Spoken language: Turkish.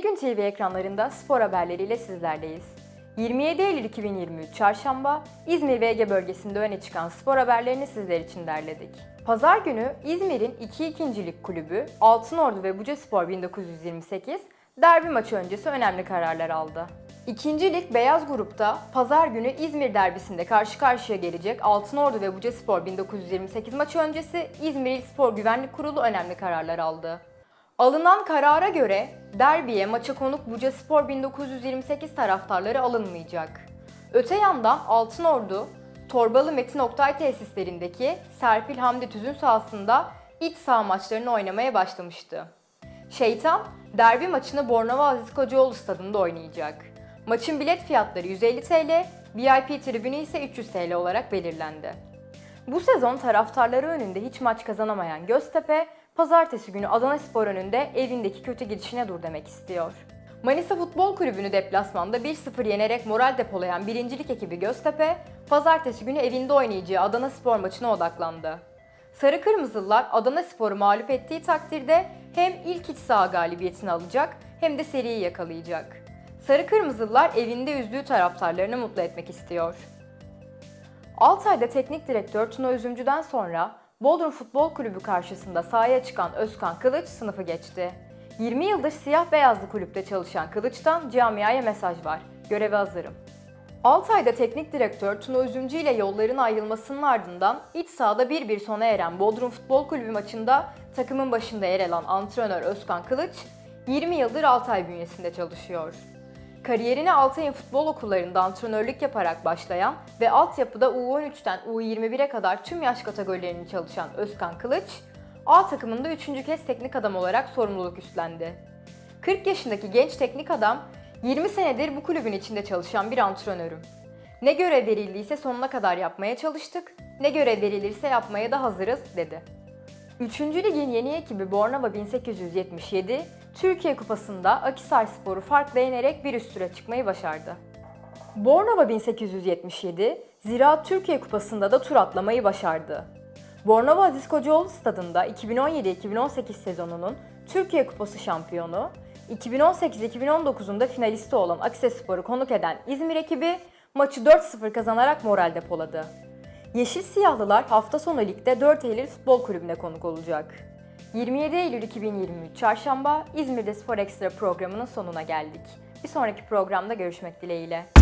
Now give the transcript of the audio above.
TV ekranlarında spor haberleriyle sizlerleyiz. 27 Eylül 2023 Çarşamba, İzmir ve Ege bölgesinde öne çıkan spor haberlerini sizler için derledik. Pazar günü İzmir'in 2. ikincilik kulübü Altınordu ve Bucaspor 1928 derbi maçı öncesi önemli kararlar aldı. İkinci lig beyaz grupta pazar günü İzmir derbisinde karşı karşıya gelecek Altınordu ve Bucaspor 1928 maçı öncesi İzmir İl Spor Güvenlik Kurulu önemli kararlar aldı. Alınan karara göre derbiye maça konuk Bucaspor 1928 taraftarları alınmayacak. Öte yandan Altınordu, Torbalı Metin Oktay tesislerindeki Serpil Hamdi Tüzün sahasında iç saha maçlarını oynamaya başlamıştı. Şeytan, derbi maçını Bornova Aziz Kocaoğlu stadında oynayacak. Maçın bilet fiyatları 150 TL, VIP tribünü ise 300 TL olarak belirlendi. Bu sezon taraftarları önünde hiç maç kazanamayan Göztepe, pazartesi günü Adana Spor önünde evindeki kötü gidişine dur demek istiyor. Manisa Futbol Kulübü'nü deplasmanda 1-0 yenerek moral depolayan birincilik ekibi Göztepe, pazartesi günü evinde oynayacağı Adana Spor maçına odaklandı. Sarı Kırmızılılar Adana Spor'u mağlup ettiği takdirde hem ilk iç saha galibiyetini alacak hem de seriyi yakalayacak. Sarı Kırmızılılar evinde üzdüğü taraftarlarını mutlu etmek istiyor. Altay'da teknik direktör Tuna Üzümcü'den sonra Bodrum Futbol Kulübü karşısında sahaya çıkan Özkan Kılıç sınıfı geçti. 20 yıldır siyah beyazlı kulüpte çalışan Kılıç'tan camiaya mesaj var. Göreve hazırım. Altay'da teknik direktör Tuna Üzümcü ile yolların ayrılmasının ardından iç sahada 1-1 sona eren Bodrum Futbol Kulübü maçında takımın başında yer alan antrenör Özkan Kılıç 20 yıldır Altay bünyesinde çalışıyor. Kariyerine Altay'ın futbol okullarında antrenörlük yaparak başlayan ve altyapıda U13'ten U21'e kadar tüm yaş kategorilerini çalışan Özkan Kılıç, A takımında 3. kez teknik adam olarak sorumluluk üstlendi. 40 yaşındaki genç teknik adam, 20 senedir bu kulübün içinde çalışan bir antrenörüm. Ne görev verildiyse sonuna kadar yapmaya çalıştık, ne görev verilirse yapmaya da hazırız dedi. 3. Lig'in yeni ekibi Bornova 1877, Türkiye Kupası'nda Akisar Spor'u farkla yenerek bir üst tura çıkmayı başardı. Bornova 1877, Ziraat Türkiye Kupası'nda da tur atlamayı başardı. Bornova Aziz Kocaoğlu Stadında 2017-2018 sezonunun Türkiye Kupası şampiyonu, 2018-2019'un da finalisti olan Aksespor'u konuk eden İzmir ekibi maçı 4-0 kazanarak moral depoladı. Yeşil Siyahlılar hafta sonu ligde 4 Eylül Futbol Kulübü'ne konuk olacak. 27 Eylül 2023 Çarşamba İzmir'de Spor Ekstra programının sonuna geldik. Bir sonraki programda görüşmek dileğiyle.